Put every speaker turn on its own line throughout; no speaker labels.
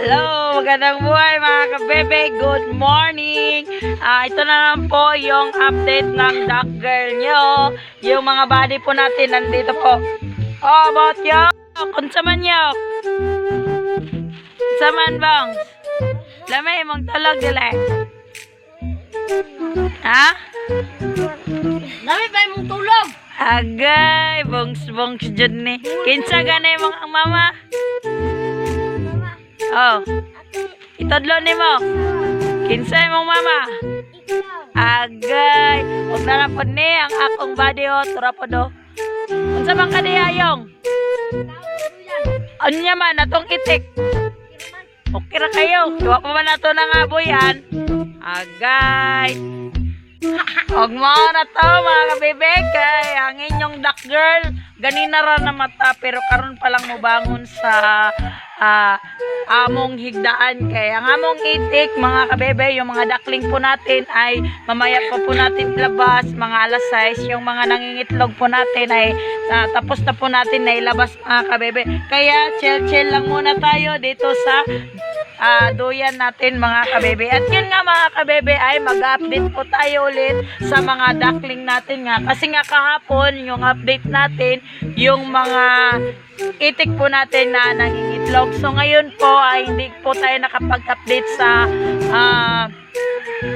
Hello, magandang buhay mga kabebe. Good morning. Ah, ito na lang po yung update ng duck girl nyo. Yung mga body po natin nandito po. Oh, about yok. Unsa man yok? Unsa man bang? Lamay mong tulog dili. Ha?
Dami pa mong tulog.
Agay, bongs bongs dyan ni. Kinsa ganay mong mama? Oh, itadlo ni mo. Kinsa mong mama? Agay, huwag na po ni ang akong body o, tura po do. Unsa man ka ayong? Anya man, atong itik. Okay ra kayo. Iwa pa man nato ng aboyan. Agay. Huwag mo na to mga kabebe kay ang inyong duck girl ganina ra na mata pero karon pa lang mo bangon sa ah, among higdaan. Kay ang among itik mga kabebe yung mga duckling po natin ay mamaya pa po natin ilabas. Mga alas 6 yung mga nangingitlog po natin ay ah, tapos na po natin na ilabas mga kabebe kaya chill chill lang muna tayo dito sa ah duyan natin mga kabebe. At yun nga mga kabebe ay mag-update po tayo ulit sa mga duckling natin nga. Kasi nga kahapon yung update natin yung mga itik po natin na nangingitlog. So ngayon po ay hindi po tayo nakapag-update sa ah,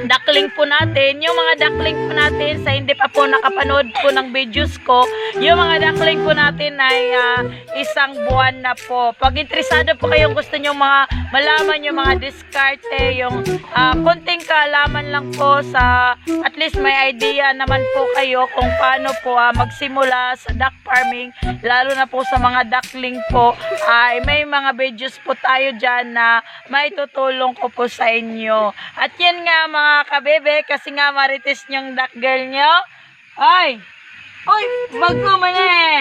duckling po natin. Yung mga duckling po natin sa hindi pa po nakapanood po ng videos ko, yung mga duckling po natin ay ah, isang buwan na po. Pag interesado po kayong gusto nyo mga malaman yung mga diskarte, yung ah, konting kaalaman lang po sa at least may idea naman po kayo kung paano po ah, magsimula sa duck farming, lalo na po sa mga duckling po, ay may mga videos po tayo dyan na may tutulong ko po sa inyo. At yan nga mga kabebe, kasi nga marites niyong duck girl nyo. Ay! Uy! Bago man eh!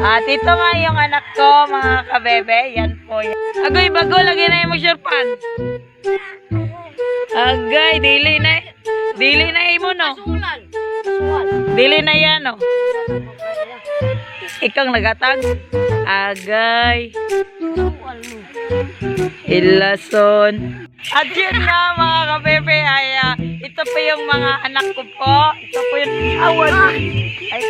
At ito nga yung anak ko, mga kabebe. Yan po yan. Agoy, bago. Lagay na yung mag-sharpan. Agay, dili na. Dili na imo, no? Dili na yan, no? Ikang nagatag. Agay.
Mo.
Ilason. At yun nga mga kabebe, ay ah, ito po yung mga anak ko po. Ito po yung awan. Ay,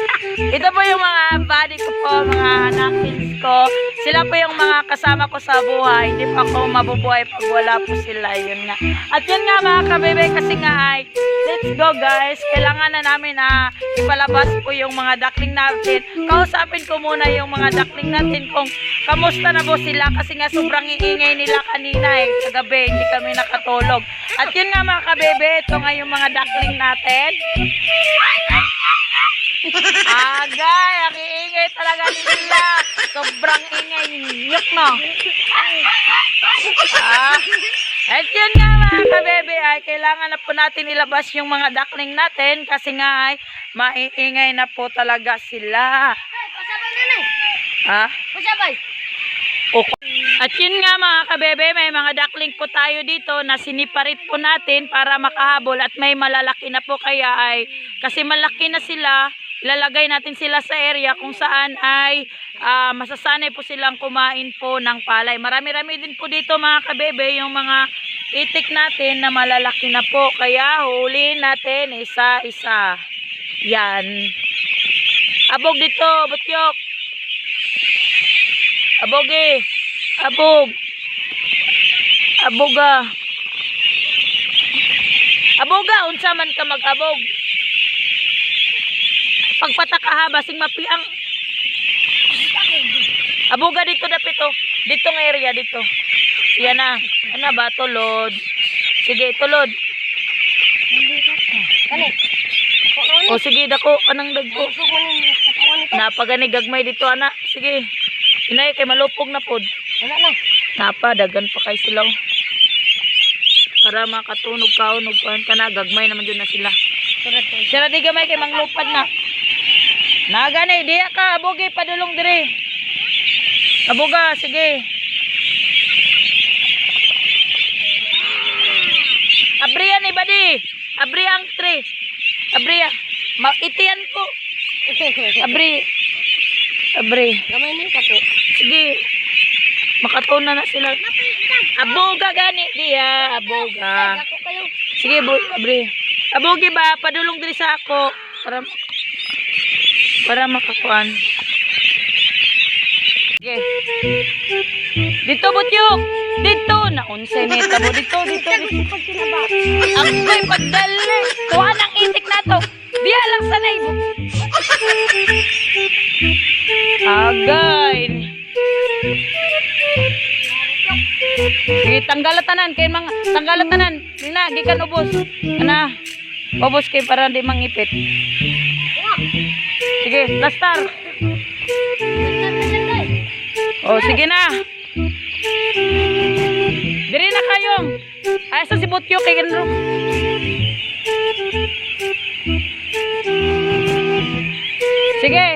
ito po yung mga body ko po, mga anakins ko. Sila po yung mga kasama ko sa buhay. Hindi pa ako mabubuhay pag wala po sila. Yun nga. At yun nga mga kabebe, kasi nga ay, let's go guys. Kailangan na namin na ipalabas po yung mga duckling natin. Kausapin ko muna yung mga duckling natin kung kamusta na po sila kasi nga sobrang iingay nila kanina eh. Kagabi, hindi kami nakatulog. At yun nga mga kabebe, ito nga yung mga duckling natin. Agay, ang iingay talaga nila. Sobrang ingay. Yuk no. Ah. At yun nga mga kabebe ay kailangan na po natin ilabas yung mga duckling natin kasi nga ay maiingay na po talaga sila.
Ay, pasabay na na.
Ha?
Pasabay.
Okay. At yun nga mga kabebe, may mga duckling po tayo dito na siniparit po natin para makahabol at may malalaki na po kaya ay kasi malaki na sila, ilalagay natin sila sa area kung saan ay ah, masasanay po silang kumain po ng palay. Marami-rami din po dito mga kabebe yung mga itik natin na malalaki na po. Kaya huli natin isa-isa. Yan. Abog dito, butyok. Abog eh. Abog. Aboga. Aboga, unsa man ka mag-abog. Pagpataka ha, basing mapiang. Aboga dito dapito. Dito ng area dito. Yan na. Ano ba, tulod. Sige, tulod.
Kani.
O sige, dako, anang dagko.
Nito.
Napagani gagmay dito, ana. Sige. Inay, kay malupog na pod.
Wala na.
Napa, dagan pa kay sila. Para makatunog ka, unog ka na, gagmay naman dyan na sila. Sira di gamay kay manglupad na. Nagani, diya ka, abogi, padulong dire. Aboga, sige. Abriya ni Badi. Abriya ang tre. Abriya. Ma itiyan ko. Abri. Abri.
Gamay ni kato.
Sige. makatuna na sila. Aboga gani diya, aboga. Sige, abre. Abogi ba padulong diri sa ako para para makakuan. Sige. Dito butyok. Dito na unsay neta mo dito dito.
kinaba.
Ako'y pagdali. Kuha ng itik na to. Diya lang sa live. Agay. Sige, tanggalatanan kay mga tanggalatanan. Nina, gikan ubos. Ana. Ubos kay para di mangipit. Sige, lastar. Oh, sige na. Diri na kayong. Ay, sa si Butyo kay ganun. Sige. Sige,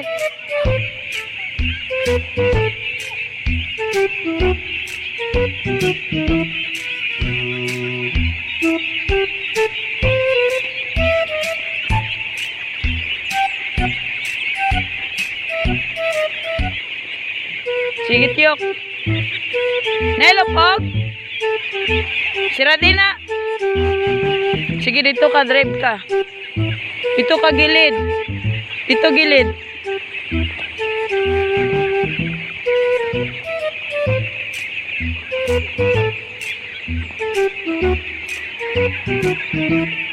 Tiyok. Nelo, Pog. Sira din. Sige, dito ka, drive ka. Dito ka, gilid. Dito, gilid. Thank you.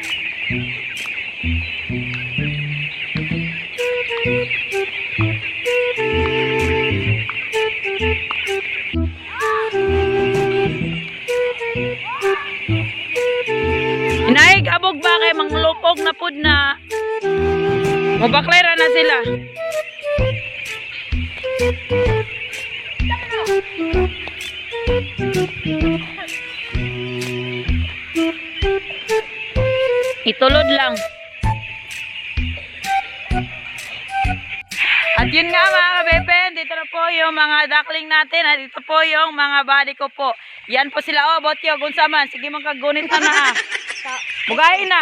Lang. At yun nga mga kabeben, dito na po yung mga duckling natin at dito po yung mga body ko po. Yan po sila, oh, botyo, gunsaman. Sige mong kagunit na na ah. Bugay na.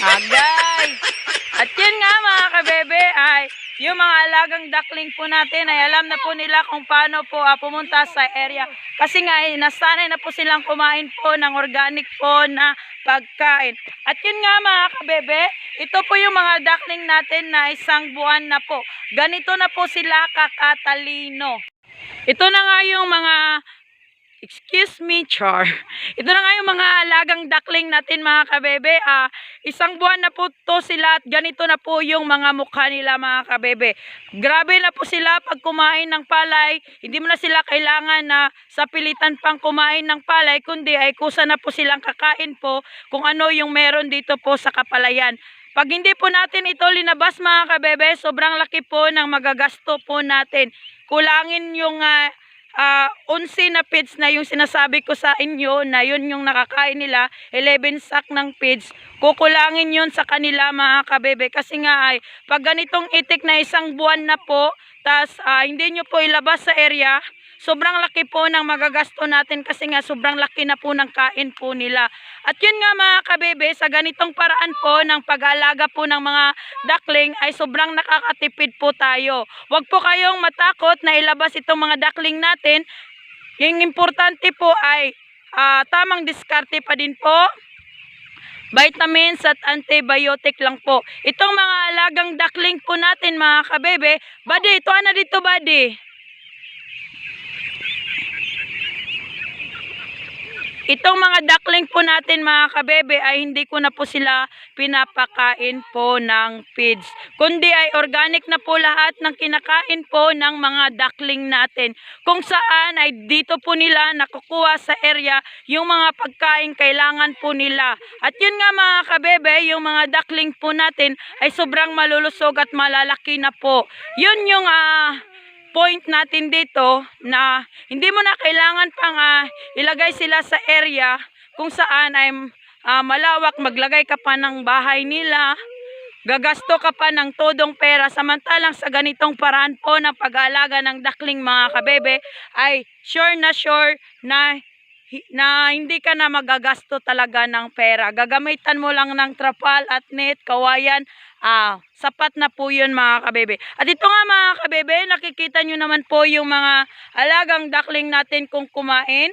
Agay. At yun nga mga kabebe ay yung mga alagang duckling po natin ay alam na po nila kung paano po ah, pumunta sa area. Kasi nga eh, nasanay na po silang kumain po ng organic po na pagkain. At yun nga mga kabebe, ito po yung mga duckling natin na isang buwan na po. Ganito na po sila kakatalino. Ito na nga yung mga Excuse me, Char. Ito na nga yung mga alagang duckling natin mga kabebe. Ah, isang buwan na po to sila at ganito na po yung mga mukha nila mga kabebe. Grabe na po sila pag kumain ng palay. Hindi mo na sila kailangan na sa pilitan pang kumain ng palay, kundi ay kusa na po silang kakain po kung ano yung meron dito po sa kapalayan. Pag hindi po natin ito linabas mga kabebe, sobrang laki po ng magagasto po natin. Kulangin yung ah, ah 11 na feeds na yung sinasabi ko sa inyo na yun yung nakakain nila, 11 sack ng feeds, kukulangin yun sa kanila mga kabebe. Kasi nga ay, pag ganitong itik na isang buwan na po, tas ah, hindi nyo po ilabas sa area, sobrang laki po ng magagasto natin kasi nga sobrang laki na po ng kain po nila. At yun nga mga kabebe, sa ganitong paraan po ng pag-aalaga po ng mga duckling ay sobrang nakakatipid po tayo. Huwag po kayong matakot na ilabas itong mga duckling natin. Yung importante po ay ah, tamang diskarte pa din po. Vitamins at antibiotic lang po. Itong mga alagang duckling po natin mga kabebe, badi, ito na dito badi. Itong mga duckling po natin mga kabebe ay hindi ko na po sila pinapakain po ng feeds. Kundi ay organic na po lahat ng kinakain po ng mga duckling natin. Kung saan ay dito po nila nakukuha sa area yung mga pagkain kailangan po nila. At yun nga mga kabebe, yung mga duckling po natin ay sobrang malulusog at malalaki na po. Yun yung ah point natin dito na hindi mo na kailangan pang ah, ilagay sila sa area kung saan ay ah, malawak, maglagay ka pa ng bahay nila, gagasto ka pa ng todong pera samantalang sa ganitong paraan po ng pag-aalaga ng duckling mga kabebe ay sure na sure na na hindi ka na magagasto talaga ng pera. Gagamitan mo lang ng trapal at net, kawayan, ah, sapat na po yun mga kabebe. At ito nga mga kabebe, nakikita nyo naman po yung mga alagang duckling natin kung kumain.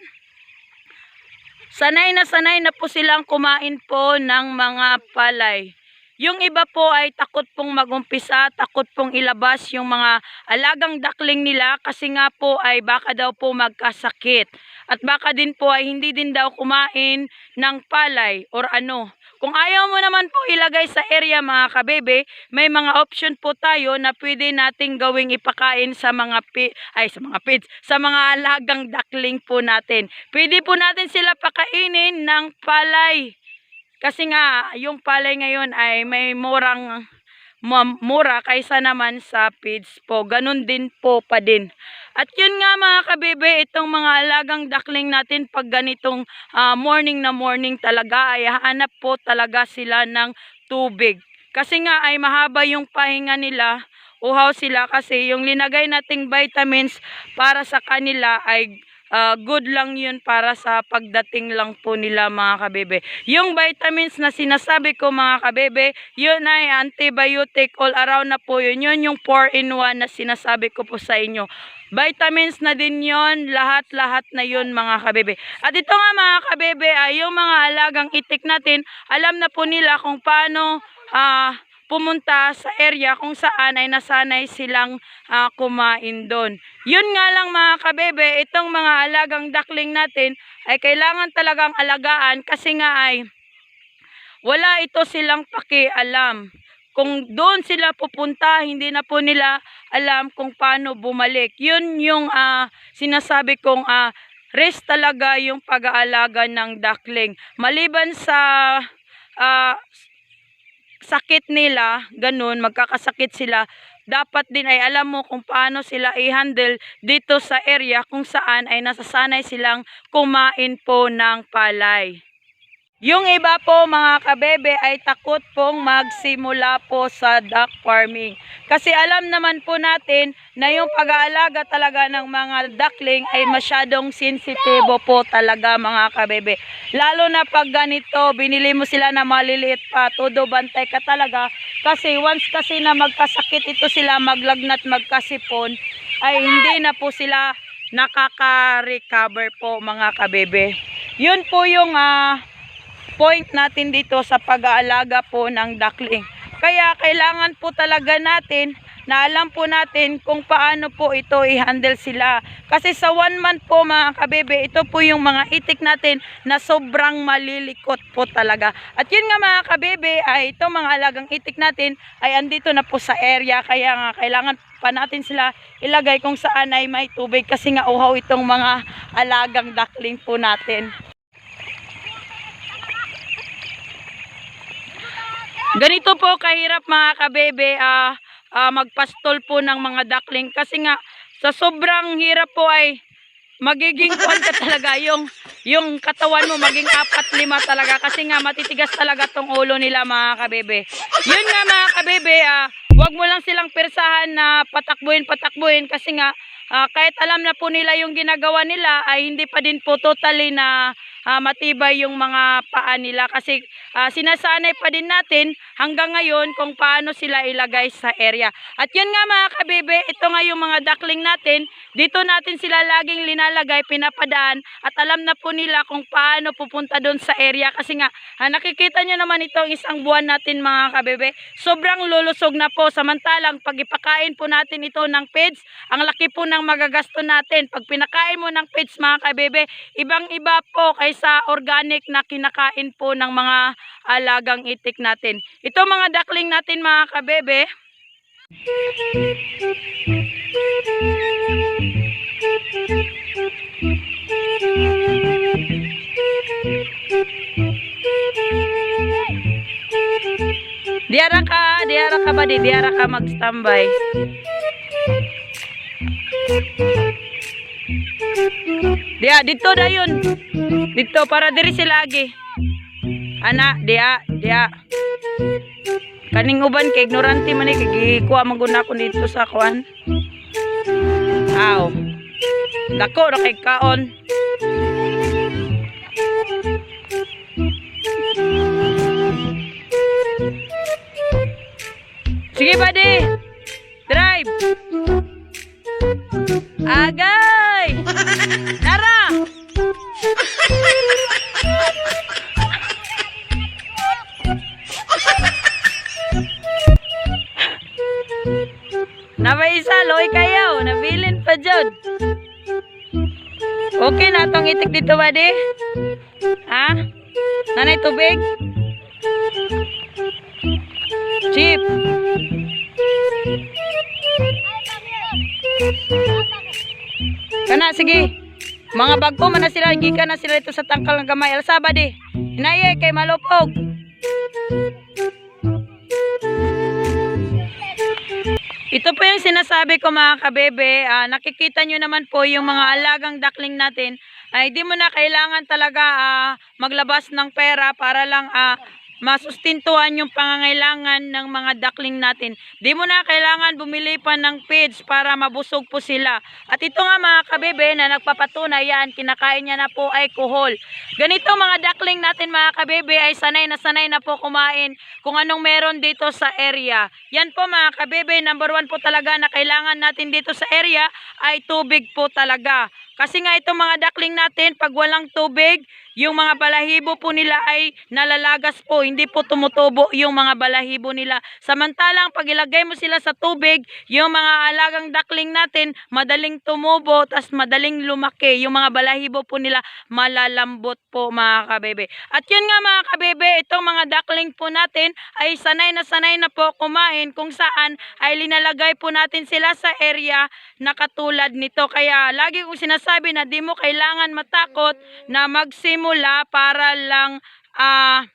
Sanay na sanay na po silang kumain po ng mga palay. Yung iba po ay takot pong magumpisa, takot pong ilabas yung mga alagang duckling nila kasi nga po ay baka daw po magkasakit. At baka din po ay hindi din daw kumain ng palay or ano. Kung ayaw mo naman po ilagay sa area mga kabebe, may mga option po tayo na pwede nating gawing ipakain sa mga pi ay sa mga pits, sa mga alagang duckling po natin. Pwede po natin sila pakainin ng palay. Kasi nga, yung palay ngayon ay may murang mura kaysa naman sa feeds po. Ganun din po pa din. At yun nga mga kabebe, itong mga alagang duckling natin pag ganitong ah, morning na morning talaga ay hanap po talaga sila ng tubig. Kasi nga ay mahaba yung pahinga nila, uhaw sila kasi yung linagay nating vitamins para sa kanila ay ah, good lang yun para sa pagdating lang po nila mga kabebe. Yung vitamins na sinasabi ko mga kabebe, yun ay antibiotic all around na po yun. Yun yung 4-in-1 na sinasabi ko po sa inyo. Vitamins na din yon lahat-lahat na yun mga kabebe. At ito nga mga kabebe, ay yung mga alagang itik natin, alam na po nila kung paano ah, pumunta sa area kung saan ay nasanay silang ah, kumain doon. Yun nga lang mga kabebe, itong mga alagang duckling natin ay kailangan talagang alagaan kasi nga ay wala ito silang pakialam. Kung doon sila pupunta, hindi na po nila alam kung paano bumalik. Yun yung ah, sinasabi kong ah, risk talaga yung pag-aalaga ng duckling. Maliban sa ah, sakit nila, ganun, magkakasakit sila, dapat din ay alam mo kung paano sila i-handle dito sa area kung saan ay nasasanay silang kumain po ng palay. Yung iba po mga kabebe ay takot pong magsimula po sa duck farming. Kasi alam naman po natin na yung pag-aalaga talaga ng mga duckling ay masyadong sensitibo po talaga mga kabebe. Lalo na pag ganito, binili mo sila na maliliit pa, todo bantay ka talaga. Kasi once kasi na magkasakit ito sila, maglagnat, magkasipon, ay hindi na po sila nakaka-recover po mga kabebe. Yun po yung ah, point natin dito sa pag-aalaga po ng duckling. Kaya kailangan po talaga natin na alam po natin kung paano po ito i-handle sila. Kasi sa one month po mga kabebe, ito po yung mga itik natin na sobrang malilikot po talaga. At yun nga mga kabebe, ay ito mga alagang itik natin ay andito na po sa area. Kaya nga kailangan pa natin sila ilagay kung saan ay may tubig kasi nga uhaw itong mga alagang duckling po natin. Ganito po kahirap mga kabebe ah, ah, magpastol po ng mga duckling. Kasi nga sa sobrang hirap po ay magiging ka talaga. Yung yung katawan mo maging apat lima talaga. Kasi nga matitigas talaga tong ulo nila mga kabebe. Yun nga mga kabebe, ah, wag mo lang silang persahan na patakbuhin patakbuhin. Kasi nga ah, kahit alam na po nila yung ginagawa nila ay hindi pa din po totally na ah, matibay yung mga paa nila kasi ah, sinasanay pa din natin hanggang ngayon kung paano sila ilagay sa area. At yun nga mga kabebe, ito nga yung mga duckling natin, dito natin sila laging linalagay, pinapadaan at alam na po nila kung paano pupunta doon sa area kasi nga ah, nakikita nyo naman itong isang buwan natin mga kabebe, sobrang lulusog na po samantalang pag ipakain po natin ito ng feeds, ang laki po ng magagasto natin. Pag pinakain mo ng feeds mga kabebe, ibang iba po kaysa organic na kinakain po ng mga alagang itik natin. Ito mga duckling natin mga kabebe, diara ka, diara ka ba di, diara ka mag-standby. Dia, dito da yun. Dito, para diri sila lagi. Ana, dia, dia. Kaning uban kay ignorante man eh, kay gikuha man gud ako dito sa kwan. Aw. Dako ra kay kaon. Dito ba di? Ha? Nanay tubig? Chip. Kana sige. Mga bagko man na sila, gikan na sila ito sa tangkal ng gamay. Alsaba di. Inaye kay malupog. Ito po yung sinasabi ko mga kabebe. Ah, nakikita nyo naman po yung mga alagang duckling natin. Ay di mo na kailangan talaga ah, maglabas ng pera para lang ah, masustintuhan yung pangangailangan ng mga duckling natin. Di mo na kailangan bumili pa ng feeds para mabusog po sila. At ito nga mga kabebe na nagpapatunay yan, kinakain niya na po ay kuhol. Ganito mga duckling natin mga kabebe ay sanay na sanay na po kumain kung anong meron dito sa area. Yan po mga kabebe, number one po talaga na kailangan natin dito sa area ay tubig po talaga. Kasi nga itong mga duckling natin, pag walang tubig, yung mga balahibo po nila ay nalalagas po. Hindi po tumutubo yung mga balahibo nila. Samantalang pag ilagay mo sila sa tubig, yung mga alagang duckling natin, madaling tumubo, tas madaling lumaki. Yung mga balahibo po nila, malalambot po mga kabebe. At yun nga mga kabebe, itong mga duckling po natin ay sanay na sanay na po kumain kung saan ay linalagay po natin sila sa area na katulad nito. Kaya lagi kong sinasabi na di mo kailangan matakot na magsimula para lang ah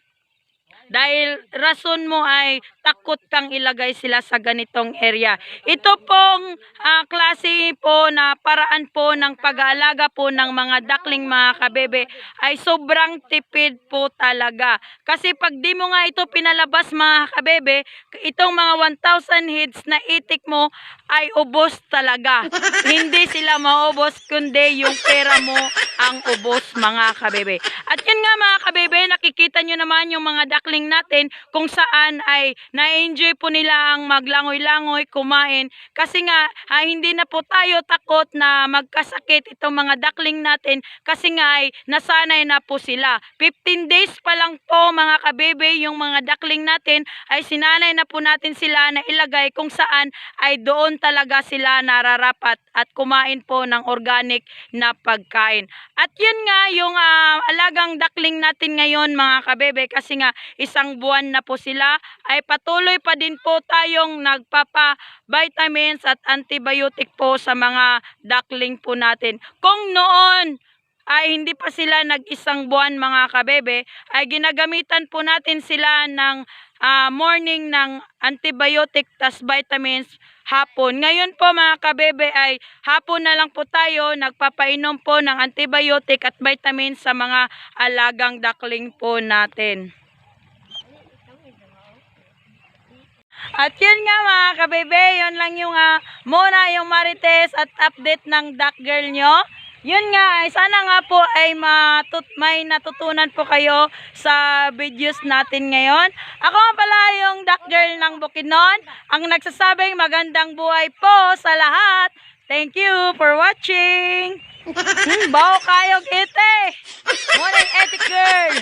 dahil rason mo ay takot kang ilagay sila sa ganitong area. Ito pong ah, klase po na paraan po ng pag-aalaga po ng mga duckling mga kabebe ay sobrang tipid po talaga. Kasi pag di mo nga ito pinalabas mga kabebe, itong mga 1,000 heads na itik mo ay ubos talaga. Hindi sila maubos kundi yung pera mo ang ubos mga kabebe. At yun nga mga kabebe, nakikita nyo naman yung mga duckling natin kung saan ay na-enjoy po nila ang maglangoy-langoy, kumain. Kasi nga, ah, hindi na po tayo takot na magkasakit itong mga duckling natin kasi nga ay nasanay na po sila. 15 days pa lang po mga kabebe, yung mga duckling natin ay sinanay na po natin sila na ilagay kung saan ay doon talaga sila nararapat at kumain po ng organic na pagkain. At yun nga yung ah, alagang duckling natin ngayon mga kabebe kasi nga isang buwan na po sila ay patuloy pa din po tayong nagpapa vitamins at antibiotic po sa mga duckling po natin. Kung noon ay hindi pa sila nag-isang buwan mga kabebe, ay ginagamitan po natin sila ng ah, morning ng antibiotic tas vitamins hapon. Ngayon po mga kabebe ay hapon na lang po tayo nagpapainom po ng antibiotic at vitamins sa mga alagang duckling po natin. At yun nga mga kabebe, yun lang yung ah, muna yung marites at update ng duck girl nyo. Yun nga, ay sana nga po ay matut may natutunan po kayo sa videos natin ngayon. Ako nga pala yung duck girl ng Bukidnon, ang nagsasabing magandang buhay po sa lahat. Thank you for watching. Hmm, bao kayog ite. Morning, etik girl.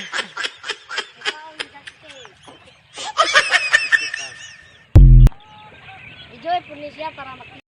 Enjoy po niya para makita.